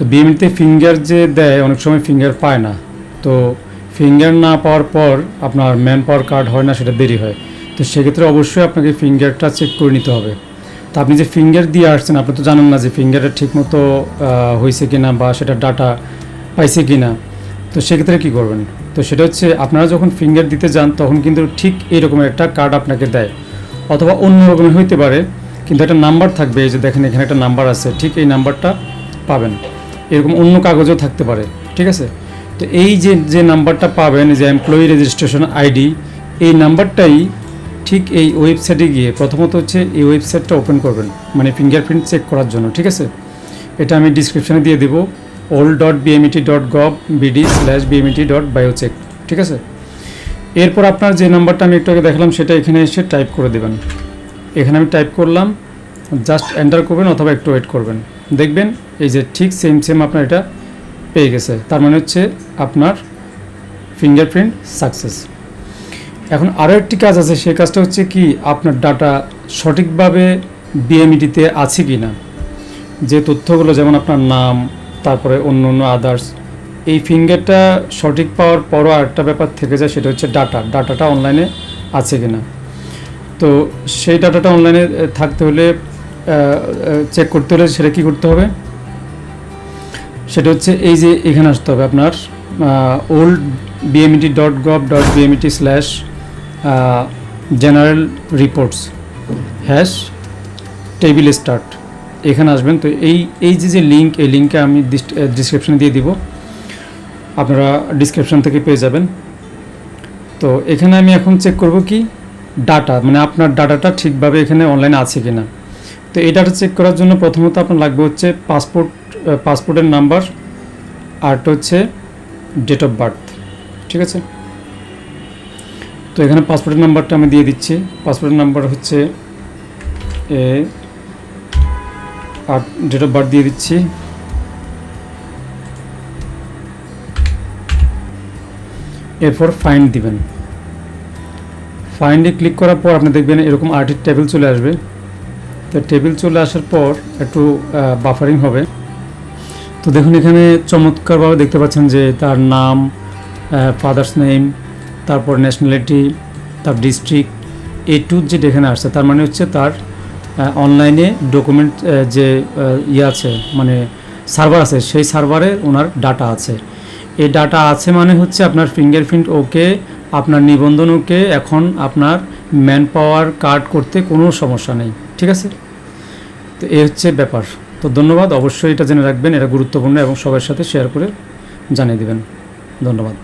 তো বিএমইতে ফিঙ্গার যে দেয়, অনেক সময় ফিঙ্গার পায় না। তো ফিঙ্গার না পাওয়ার পর আপনার ম্যান পাওয়ার কার্ড হয় না, সেটা দেরি হয়। তো সেক্ষেত্রে অবশ্যই আপনাকে ফিঙ্গারটা চেক করে নিতে হবে। তো আপনি যে ফিঙ্গার দিয়ে আসছেন, আপনি তো জানেন না যে ফিঙ্গারটা ঠিকমতো হয়েছে কি না বা সেটা ডাটা পাইছে কি না তো সেক্ষেত্রে কী করবেন? তো সেটা হচ্ছে আপনারা যখন ফিঙ্গার দিতে যান, তখন কিন্তু ঠিক এরকমের একটা কার্ড আপনাকে দেয়। অথবা অন্য রকমের হইতে পারে, কিন্তু একটা নাম্বার থাকবে, এই যে দেখেন এখানে একটা নাম্বার আছে, ঠিক এই নাম্বারটা পাবেন। এরকম অন্য কাগজও থাকতে পারে, ঠিক আছে? তো এই যে যে নাম্বারটা পাবেন যে এমপ্লয়ি রেজিস্ট্রেশন আইডি এই নাম্বারটাই ঠিক এই ওয়েবসাইটে গিয়ে প্রথমত হচ্ছে এই ওয়েবসাইটটা ওপেন করবেন মানে ফিঙ্গারপ্রিন্ট চেক করার জন্য, ঠিক আছে? এটা আমি ডিসক্রিপশানে দিয়ে দেবো old dot BMET dot gov BD slash BMET dot biocheck ঠিক আছে? এরপর আপনার যে নাম্বারটা আমি একটু আগে দেখালাম, সেটা এখানে এসে টাইপ করে দেবেন। এখানে আমি টাইপ করলাম জাস্ট এন্টার করবেন অথবা একটু ওয়েট করবেন। দেখবেন এই যে ঠিক সেম সেম আপনার এটা পেয়ে গেছে। তার মানে হচ্ছে আপনার ফিঙ্গারপ্রিন্ট সাকসেস এখন আরও একটি কাজ আছে, সেই কাজটা হচ্ছে কি, আপনার ডাটা সঠিকভাবে বিএমইটিতে আছে কি না যে তথ্যগুলো যেমন আপনার নাম, তারপরে অন্য অন্য আদার্স এই ফিঙ্গারটা সঠিক পাওয়ার পরও আরেকটা ব্যাপার থেকে যায়, সেটা হচ্ছে ডাটা ডাটাটা অনলাইনে আছে কি না তো সেই ডাটাটা অনলাইনে থাকতে হলে চেক করতে হলে সেটা কী করতে হবে? সেটা হচ্ছে এই যে এখানে আসতে হবে আপনার old BMET dot gov dot BMET slash general reports hash table start এখানে আসবেন। তো এই এই যে যে লিঙ্ক এই লিঙ্কে আমি ডিসক্রিপশনে দিয়ে দিব। আপনারা ডিসক্রিপশন থেকে পেয়ে যাবেন। তো এখানে আমি এখন চেক করব কি? ডাটা মানে আপনার ডাটাটা ঠিকভাবে এখানে অনলাইনে আছে কি না তো এটা চেক করার জন্য প্রথমত আপনার লাগবে হচ্ছে পাসপোর্ট পাসপোর্টের নাম্বার আরটা হচ্ছে ডেট অফ বার্থ ঠিক আছে? তো এখানে পাসপোর্টের নাম্বারটা আমি দিয়ে দিচ্ছি। পাসপোর্টের নাম্বার হচ্ছে, এ, আর ডেট অফ বার্থ দিয়ে দিচ্ছি। এরপর ফাইন্ড দিবেন। ফাইন্ডে ক্লিক করার পর আপনি দেখবেন এরকম আর্টির টেবিল চলে আসবে। তো টেবিল চলে আসার পর একটু বাফারিং হবে। তো দেখুন, এখানে চমৎকারভাবে দেখতে পাচ্ছেন যে তার নাম ফাদার্স নেম তারপর ন্যাশনালিটি তার ডিস্ট্রিক্ট এ টু যেটা এখানে আসছে। তার মানে হচ্ছে তার অনলাইনে ডকুমেন্ট যে ইয়ে আছে মানে সার্ভার আছে, সেই সার্ভারে ওনার ডাটা আছে। এই ডাটা আছে মানে হচ্ছে আপনার ফিঙ্গারপ্রিন্ট ওকে আপনার নিবন্ধন ওকে এখন আপনার ম্যান পাওয়ার কার্ড করতে কোনো সমস্যা নেই। ঠিক আছে? তো এ হচ্ছে ব্যাপার। তো ধন্যবাদ, অবশ্যই এটা জেনে রাখবেন, এটা গুরুত্বপূর্ণ এবং সবার সাথে শেয়ার করে জানিয়ে দেবেন। ধন্যবাদ।